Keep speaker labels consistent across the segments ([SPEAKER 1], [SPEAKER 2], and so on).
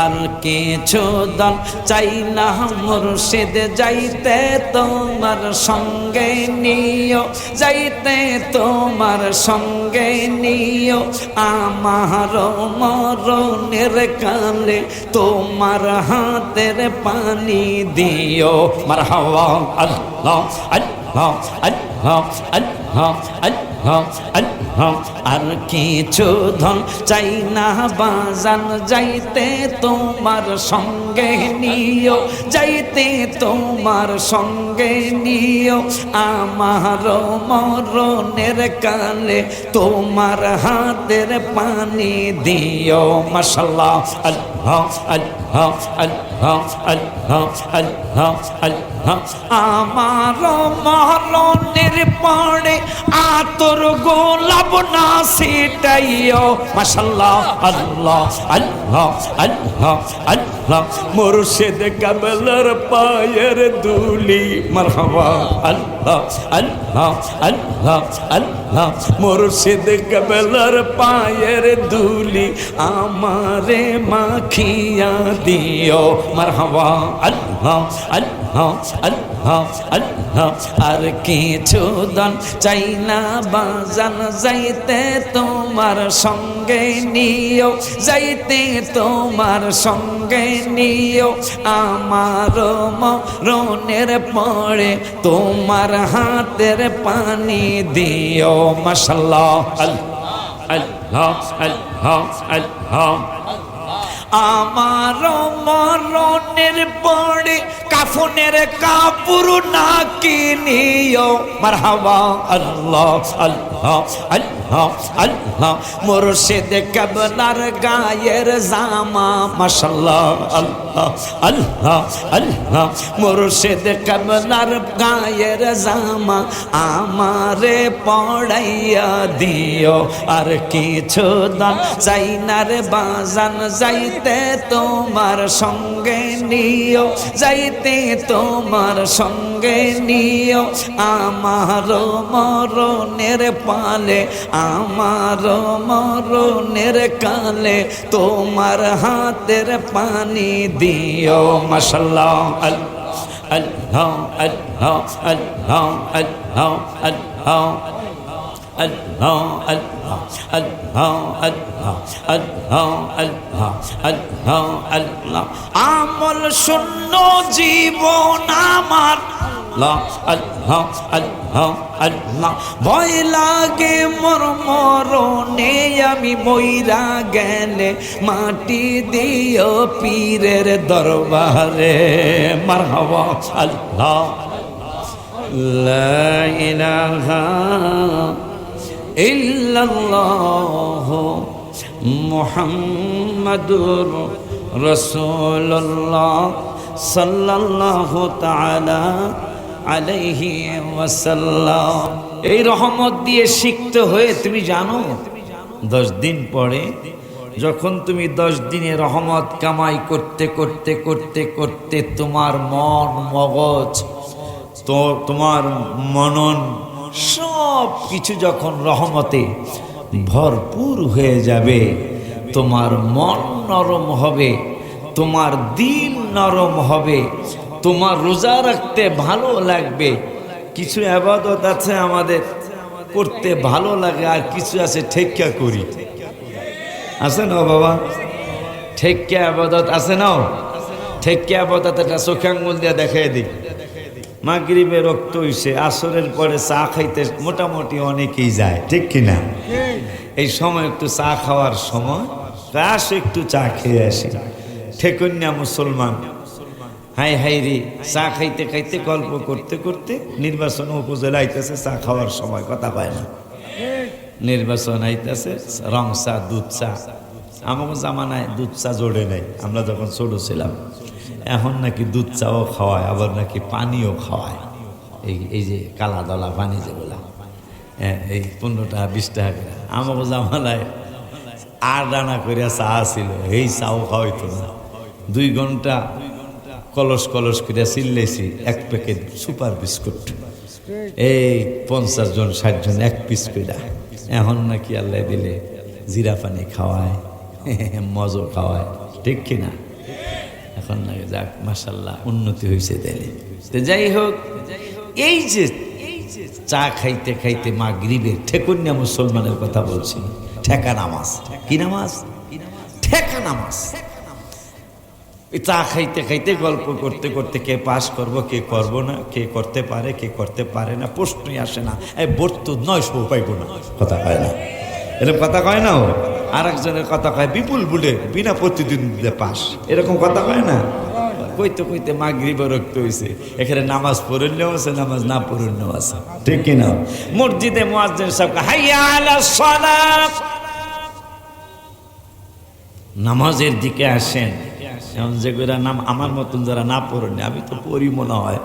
[SPEAKER 1] আর কিছু দল চাই না মুর্শিদ, যাইতে তোমার সঙ্গে নিও, যাইতে তোমার সঙ্গে নিও। আমার মরণের কালে তোমার হাতের পানি দিও। মার হাওয়া আল্লাহ আল্লাহ আল্লাহ আল্লাহ আল্লাহ। আর কিছু ধন চাই না, বাজান, যাইতে তোমার সঙ্গে নিও, যাইতে তোমার সঙ্গে নিও। আমার মরণের কালে তোমার হাতের পানি দিও মাসাল্লাহ আমার মরণের পরে আতর গোলাপ না সেটাইও মাসাল্লাহ আল্লাহ আল্লাহ আল্লাহ আল্লাহ। মুর্শিদ কাবলার পায়ের দুলি। মারহাবা, আল্লাহ আল্লাহ আল্লাহ আল্লাহ। মুর্শিদ কাবলার পায়ের দুলি আমারে মাখিয়া দিও। মারহাবা, আল্লাহ আল্লাহ আল্লাহ। আল্লাহ, আর কিছু দান চাই না, বাজান যাইতে তোমার সঙ্গে নিও, যাইতে তোমার সঙ্গে নিও। আমার মরণের পরে তোমার হাতের পানি দিও মাসাল্লাহ আল্লাহ আল্লাহ আল্লাহ। আমার মরণের পরে কাফনের কাপড় না কিনিও মারহাবা আল্লাহ আল্লাহ আল্লাহ। আল্লাহ, মুর্শিদ কবলার গায়ের জামা মাশাল্লাহ আল্লাহ আল্লাহ আল্লাহ, মুর্শিদ কবলার গায়ের জামা আমারে পড়াইয়া দিও। আর কিছু দান চাই বাজান যাইতে তোমার সঙ্গে নিও, যাইতে তোমার সঙ্গে নিও। আমার মরণের পালে আমার মরণের কালে তোমার হাতের পানি দিও আল্লাহ আল্লাহ আল্লাহ আল্লাহ আল্লাহ আল্লাহ আল্লাহ আল্লাহ আল্লাহ আল্লাহ আল্লাহ আল্লাহ আল্লাহ আমল শূন্য জীবন আমার আল্লাহ আল্লাহ আল্লাহ আল্লাহ। ভয় লাগে মর আমি ময়রা গেলে মাটি দিও পীরের দরবারে। মার আল্লাহ। لا إله إلا الله محمد আলাইহি ওয়াসাল্লাম। এই রহমত দিয়ে শিখতে হয়ে তুমি জানো, দশ দিন পরে যখন তুমি দশ দিনে রহমত কামাই করতে করতে করতে করতে তোমার মন মগজ, তো তোমার মনন সব কিছু যখন রহমতে ভরপুর হয়ে যাবে, তোমার মন নরম হবে, তোমার দিন নরম হবে তোমার রোজা রাখতে ভালো লাগবে। কিছু আবাদত আছে আমাদের, করতে ভালো লাগে, আর কিছু আছে ঠেক্কা করি। আছে না বাবা? ঠেক্কা আবাদত আছে না? ঠেক্কা আবাদত একটা চোখে আঙ্গুল দিয়ে দেখাই দিই। মাগরিবে রক্ত হইছে, আসরের পরে চা খাইতে মোটামুটি অনেকেই যায়, ঠিক কিনা এই সময় একটু চা খাওয়ার সময় আস একটু চা খেয়ে আসি। ঠেকন্যা মুসলমান হাই হাই রে, চা খাইতে খাইতে গল্প করতে করতে নির্বাচন উপজেলা আইতেছে, চা খাওয়ার সময় কথা পায় না। নির্বাচন আইতেছে, রং চা, দুধ চা। আমাকে জামানায় দুধ চা জোড়ে নাই, আমরা যখন ছোট ছিলাম। এখন নাকি দুধ চাও খাওয়ায়, আবার নাকি পানিও খাওয়ায়। এই এই যে কালা দলা পানি যেগুলা হ্যাঁ এই পনেরো টাকা বিশ টাকা করে। আমাকে জামানায় আর ডানা করিয়া চা ছিল, এই চাও খাওয়াইতো না। দুই ঘণ্টা কলস কলস করিয়া চিল্লাইছি, এক প্যাকেট সুপার বিস্কুট। এই পঞ্চাশ জন, ষাট জন, এক পিস কইরা। এখন নাকি আল্লাহ দিলে জিরা পানি খাওয়ায় মজো খাওয়ায়, ঠিক কিনা? এখন নাকি যাক মাসাল্লাহ উন্নতি হয়েছে তাইলে। তো যাই হোক, এই যে চা খাইতে খাইতে মা গরিবের ঠেকুনিয়া মুসলমানের কথা বলছি, ঠেকা নামাজ। কি নামাজ? ঠেকা নামাজ। চা খাইতে খাইতে গল্প করতে করতে কে পাস করব, কে করব না, কে করতে পারে, কে করতে পারে না, প্রশ্নই আসে না। এই বোর্ড নয় নয়শো পাইব না। কথা কয় না। এরকম কথা কয় না ও? আর একজনের কথা কয়, বিপুল বুলে, বিনা প্রতিদিন পাস। এরকম কথা কয় না? কইতে কইতে মাগরিব রক্ত হয়েছে এখানে নামাজ পড়লেও আছে, নামাজ না পড়লেও আছে। ঠিক কিনা মসজিদে মুয়াজ্জিন সাহেব হাইয়া আলা সালাত। নামাজের দিকে আসেন। এমন যেগুলা নাম আমার মতন যারা না পড়েন আমি তো পড়ি মনে হয়।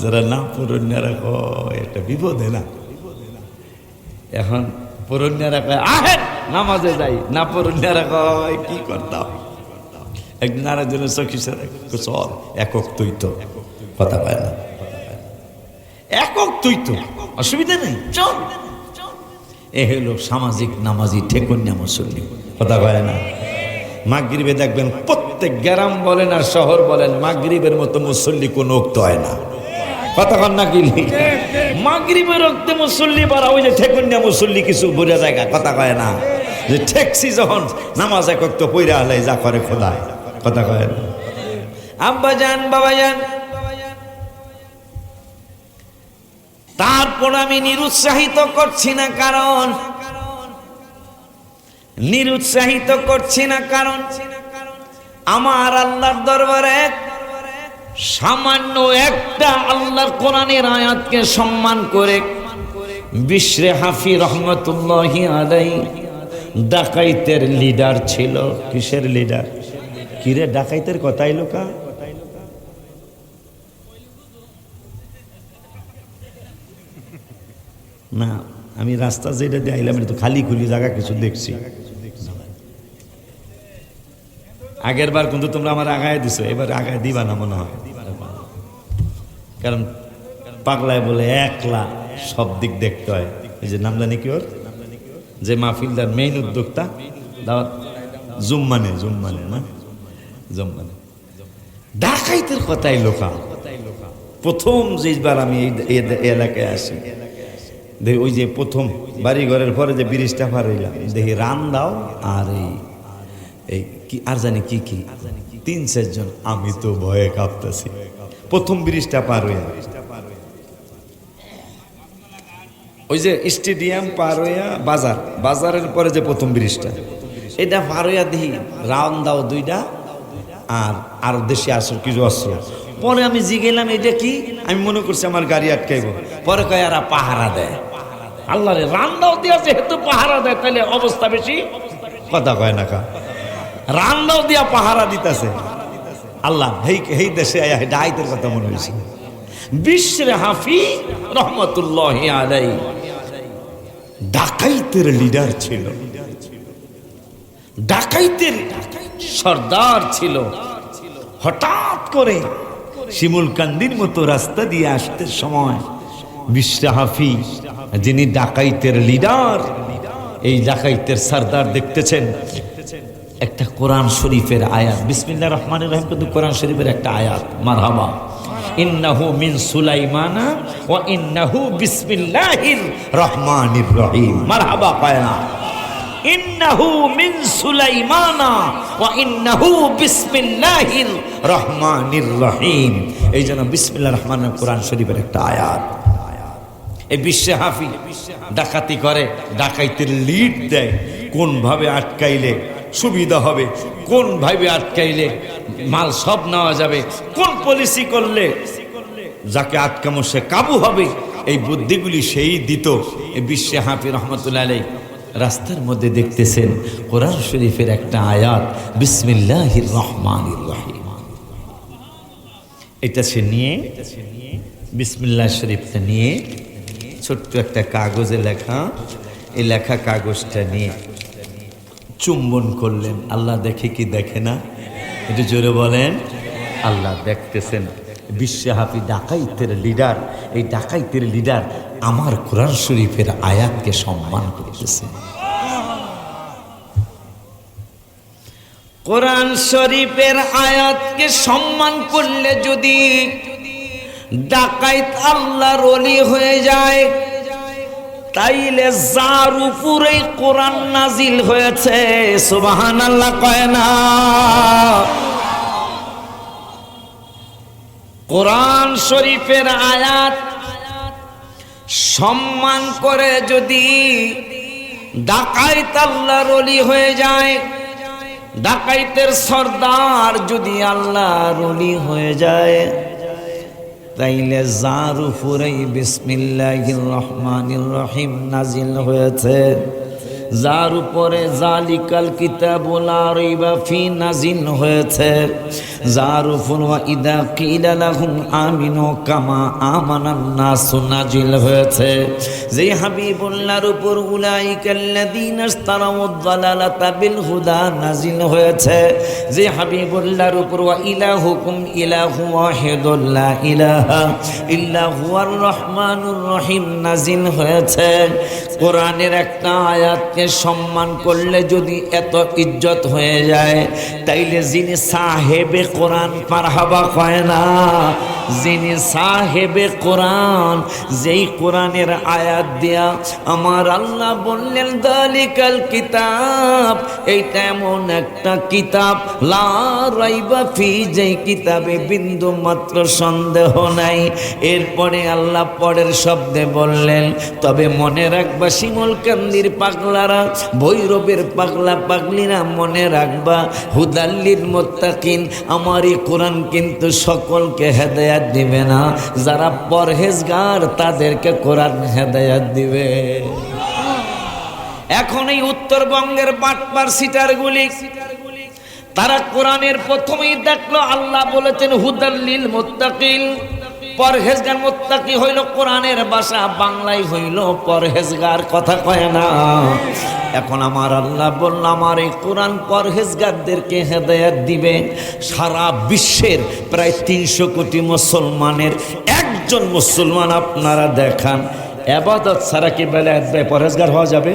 [SPEAKER 1] যারা না পড়ন্যারা কয়, এটা বিপদে না। এখন আহেন নামাজে যাই। না কি করতাম? চল, একক তুই তো। কথা কয় না। একক তুই তো। অসুবিধা নেই, চল। এ হলো সামাজিক নামাজি ঠেকুনিয়া মুসল্লি। কথা কয় না। মাগরিবে দেখবেন প্রত্যেক গ্রাম বলেন আর শহর বলেন, মাগরিবের মতো মুসল্লি কোনো উক্ত হয় না। কতক্ষণ না কি? মাগরিবের রক্তে মুসল্লি বাড়া, ওই যে ঠেকুনিয়া মুসল্লি কিছু বোঝা জায়গা, কথা কয় না। যে ঠেকছি যখন, নামাজ একক তো পইরা হলে যা করে খোদায়। কথা কয় না। আব্বা যান, বাবা যান। তারপর আমি নিরুৎসাহিত করছি না কারণ, নিরুৎসাহিত করছি না কারণ আমার আল্লাহর দরবারে সামান্য একটা আল্লাহর কোরআনের আয়াতকে সম্মান করে বিশ্রে হাফি রহমতুল্লাহ আলাই ডাকাইতের লিডার ছিল। কিসের লিডার? কিরে, ডাকাইতের কথাই লোকা? না, আমি রাস্তা যেটা দিয়ে আইলাম তো খালি খুলি জায়গা কিছু দেখছি। আগের বার কিন্তু তোমরা আমার আগায় দিছো, এবার আগায় দিবা না মনে হয়। কারণ পাগলায় বলে একলা সব দিক দেখতে হয়। এই যে নাম জানি কি ওর? যে মাহফিলদার মেইন উদ্যোক্তা, দাওয়াত জুম্মানে জুম্মানে না? জুম্মানে। ডাকাইতের কথাই লোকা। প্রথম যেবার আমি এই এলাকায় আসি। দেখি ওই যে প্রথম বাড়ি ঘরের পরে যে ব্রিজটা পার দেখি রান দাও আর এই এই কি আর জানি কি কি? তিন চারজন আমি তো ভয়ে কাঁপতেছি। প্রথম ব্রিজটা পার হইয়া। ওই যে স্টেডিয়াম পার হইয়া বাজার। বাজারের পরে যে প্রথম ব্রিজটা। এটা পার হইয়া দেখি রাউন্ড দাও দুইটা আর আর দেশে আসল কিছু অস্ত্র। পরে আমি জিগেলাম এটা কি? আমি মনে করছি আমার গাড়ি আটকাইব। পরে কয়, আর পাহারা দেয় আল্লাহ রে রান্দাও দিয়া যেহেতু পাহারা দেয় তাহলে অবস্থা বেশি? কথা কয় না কা। রান্দাও দিয়া পাহারা দিতেছে। আল্লাহ, হেই হেই দেশে আয়া ডাইতের কথা মনে হয়েছে বিশ্রে হাফি রহমতুল্লাহ আলাই ডাকাইতের লিডার ছিল। ডাকাইতের সর্দার ছিল। হঠাৎ করে শিমুল কান্দির মতো রাস্তা দিয়ে আসতে সময় বিশ্রাহাফি যিনি ডাকাইতের লিডার এই ডাকাইতের সর্দার দেখতেছেন। একটা কোরআন শরীফের আয়াত। বিসমিল্লাহ রহমানের রহিম, কিন্তু কোরআন শরীফের একটা আয়াত। মারহাবা। ইন্নাহু মিন সুলাইমানা ওয়া ইন্নাহু বিসমিল্লাহির রহমানির রহিম। মারহাবা পায়না ইন্নাহু মিন সুলাইমানা ওয়া ইন্নাহু বিসমিল্লাহির রহমানির রহিম। এই জন্য বিসমিল্লাহ রহমানের কোরআন শরীফের একটা আয়াত। এই বিশ্বে হাফি ডাকাতি করে, ডাকাইতের লিড দেয়। কোন ভাবে আটকাইলে সুবিধা হবে। কোন ভাবে আটকাইলে মাল সব নেওয়া যাবে? কোন পলিসি করলে যাকে আটকামো সে কাবু হবে? এই বুদ্ধিগুলি সেই দিত। বিশ্বে হাফি রহমতুল্লাহ আলাই রাস্তার মধ্যে দেখতেছেন কোরআন শরীফের একটা আয়াত, বিসমিল্লাহির রহমানির রহিম। এটা সে নিয়ে, বিসমিল্লাহ শরীফটা নিয়ে, ছোট্ট একটা কাগজে লেখা, এই লেখা কাগজটা নিয়ে চুম্বন করলেন। আল্লাহ দেখে কি দেখে না? একটু জোরে বলেন। আল্লাহ দেখতেছেন। বিশ্বহাফি ডাকাইতের লিডার, এই ডাকাইতের লিডার আমার কোরআন শরীফের আয়াতকে সম্মান করতেছে। কোরআন শরীফের আয়াতকে সম্মান করলে যদি ডাকাইত আল্লাহর অলি হয়ে যায় তাইলে যার উপরেই কোরআন নাজিল হয়েছে সুবাহান আল্লাহ কয় না। কোরআন শরীফের আয়াত সম্মান করে যদি ডাকাইত আল্লাহর অলি হয়ে যায়, ডাকাইতের সর্দার যদি আল্লাহর অলি হয়ে যায় তাইলে যার উপরেই বিসমিল্লাহির রহমানির রহিম নাজিল হয়েছে। যার উপরে জালিকাল কিতাবুল আরাইবা ফি নাজিন হয়েছে, যার উপর ইদা কিলা লাহুম আমিনু কামা আমানান নাস হয়েছে। যে হাবিবুল্লাহর উপর উলাইকাল্লাযীনা ইশতারাউ দালালাতা বিল হুদা নাজিল হয়েছে। যে হাবিবুল্লাহর উপর ওয়া ইলাহুকুম ইলাহু ওয়াহিদুল লা ইলাহা ইল্লা হুয়ার রহমানুর রহিম নাজিল হয়েছে। কোরআনের একটা আয়াতকে সম্মান করলে যদি এত ইজ্জত হয়ে যায়, তাইলে যিনি সাহেবে কোরআন পারহাবা কয় না, যিনি সাহেবে কোরআন, যেই কোরআনের আয়াত দেয়া আমার আল্লাহ বললেন, দালিকাল কিতাব এইটা এমন একটা কিতাব, লা রাইবা ফি, যেই কিতাবে বিন্দু মাত্র সন্দেহ নাই। এরপরে আল্লাহ পরের শব্দে বললেন, তবে মনে রাখবা শিমল কান্দির পাগলারা, ভৈরবের পাগলা পাগলিরা মনে রাখবা হুদাল্লির মোত্তাকিন আমার এই কোরআন কিন্তু সকলকে হেদায়াত দিবে না। যারা পরহেজগার, তাদেরকে কোরআন হেদায়াত দিবে। এখন এই উত্তরবঙ্গের বাটপার সিটারগুলি, তারা কোরআনের প্রথমেই দেখল, আল্লাহ বলেছেন, হুদাল্লিল মোত্তাকিল পরহেজগার মোত্তাকি হইল কোরআনের ভাষা, বাংলায় হইল পরহেজগার, কথা কয় না। এখন আমার আল্লাহ বলল, আমার এই কোরআন পরহেজগারদেরকে হেদায়াত দিবে। সারা বিশ্বের প্রায় তিনশো কোটি মুসলমানের একজন মুসলমান আপনারা দেখান। এবাদত ছাড়া কি বেলায় পরহেজগার হওয়া যাবে?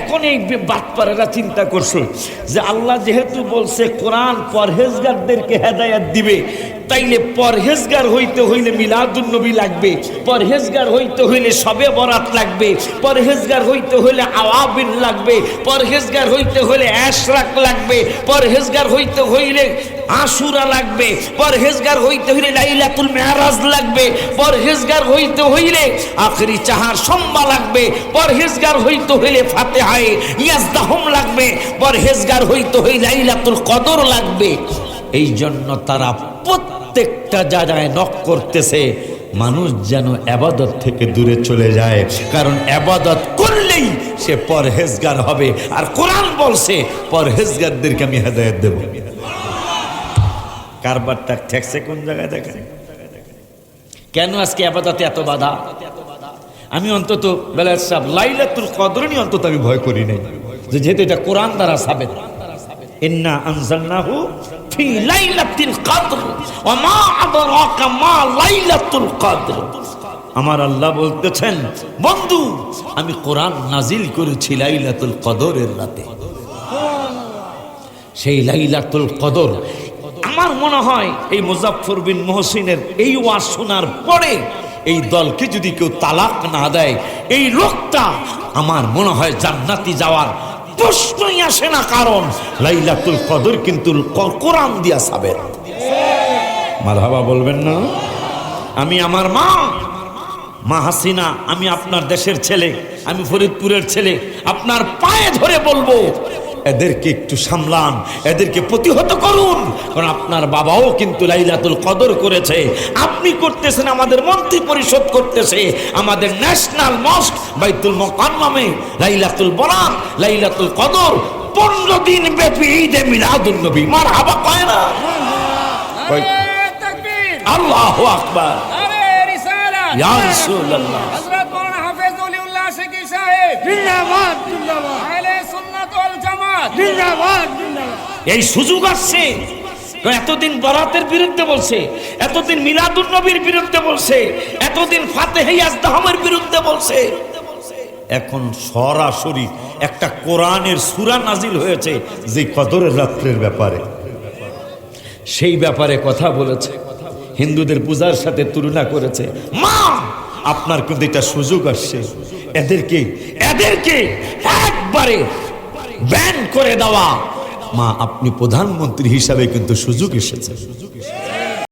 [SPEAKER 1] এখন এই বাটপারেরা চিন্তা করছে যে আল্লাহ যেহেতু বলছে, কোরআন পরহেজগারদেরকে হেদায়াত দিবে তাইলে পরহেজগার হইতে হইলে মিলাদুন নবী লাগবে, পরহেজগার হইতে হইলে সবে বরাত লাগবে, পরহেজগার হইতে হইলে আওয়াবিন লাগবে, পরহেজগার হইতে হইলে অ্যাশরাক লাগবে, পরহেজগার হইতে হইলে আশুরা লাগবে, পরহেজগার হইতে হইলে লাইলাতুল মেহরাজ লাগবে, পরহেজগার হইতে হইলে আখরি চাহার সম্বা লাগবে, পরহেজগার হইতে হইলে ফাতেহায়ে ইয়াজদাহম লাগবে, পরহেজগার হইতে হইলে লাইলাতুল কদর লাগবে। এই জন্য তারা প্রত্যেকটা জায়গায় নক করতেছে। মানুষ যেন আবাদত থেকে দূরে চলে যায়। কারণ আবাদত করলেই সে পরহেজগার হবে। আর কোরআন বলছে, পরহেজগারদেরকে আমি হেদায়ত দেব। কারবারটা ঠেকছে কোন জায়গায় দেখেন? কেন আজকে আবাদতে এত বাধা? আমি অন্তত বেলায় সাহেব লাইলাতুল কদরনি অন্তত আমি ভয় করি নাই। যেহেতু এটা কোরআন দ্বারা সাবেত। ইন্না আনজালনাহু ফি লাইলাতিল কদর, ওয়া মা আদরাকা মা লাইলাতুল কদর। আমার আল্লাহ বলতেছেন, বন্ধু, আমি কোরআন নাজিল করেছি লাইলাতুল কদরের রাতে। সেই লাইলাতুল কদর, আমার মনে হয় এই মুজাফর বিন মহসিনের এই ওয়াজ শোনার পরে এই দলকে যদি কেউ তালাক না দেয়, এই লোকটা আমার মনে হয় জান্নাতি যাওয়ার প্রশ্নই আসে না কারণ লাইলাতুল কদর কিন্তু কোরআন দিয়া সাবের মাধাবা বলবেন না? আমি আমার মা মা হাসিনা, আমি আপনার দেশের ছেলে, আমি ফরিদপুরের ছেলে, আপনার পায়ে ধরে বলব এদেরকে একটু সামলান এদেরকে প্রতিহত করুন। কারণ আপনার বাবাও কিন্তু লাইলাতুল কদর করেছে। আপনি করতেছেন আমাদের মন্ত্রী পরিষদ করতেছে। আমাদের ন্যাশনাল মস্ক বাইতুল মকান্নামে লাইলাতুল বলাম লাইলাতুল কদর পনেরো দিন ব্যাপী ঈদে মিলাদুল নবী। মার হাবা কয় না? আল্লাহ আকবার। ইয়া রাসূলুল্লাহ।
[SPEAKER 2] হযরত মাওলানা হাফেজ সাহেব।
[SPEAKER 3] জিন্দাবাদ জিন্দাবাদ।
[SPEAKER 1] এই সুযোগ আসছে। এতদিন বরাতের বিরুদ্ধে বলছে এতদিন মিলাদুল নবীর বিরুদ্ধে বলছে এতদিন ফাতেহে আজদাহমের বিরুদ্ধে বলছে। এখন সরাসরি একটা কোরআনের সুরা নাজিল হয়েছে যে কদরের রাত্রের ব্যাপারে। সেই ব্যাপারে কথা বলেছে। হিন্দুদের পূজার সাথে তুলনা করেছে। মা আপনার কিন্তু এটা সুযোগ আসছে। এদেরকে এদেরকে একবারে ব্যান করে দেওয়া। মা আপনি প্রধানমন্ত্রী হিসাবে কিন্তু সুযোগ এসেছে